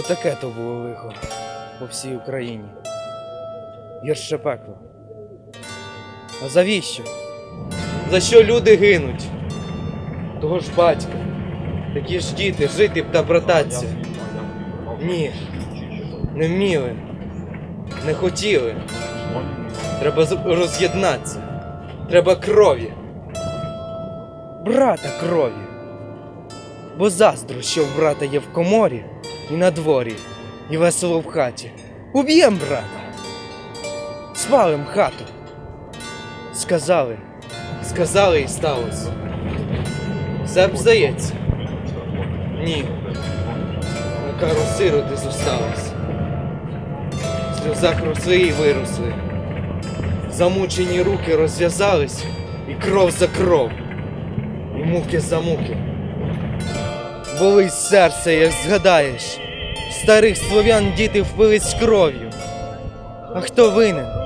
Отаке то було лихо по всій Україні. Гірше пекло. А завіщо? За що люди гинуть? Того ж батька, такі ж діти, жити б та брататься. Ні, не вміли, не хотіли. Треба роз'єднатися. Треба крові. Брата крові. Бо заздру, що в брата є в коморі і на дворі, і весело в хаті. Уб'єм брата. Спалим хату. Сказали, сказали і сталося. Все б здається. Ні. На кару сироти зосталось. В сльозах росли і виросли. Замучені руки розв'язались, і кров за кров, і муки за муки. Болить серце, як згадаєш, старих слов'ян діти впились кров'ю. А хто винен?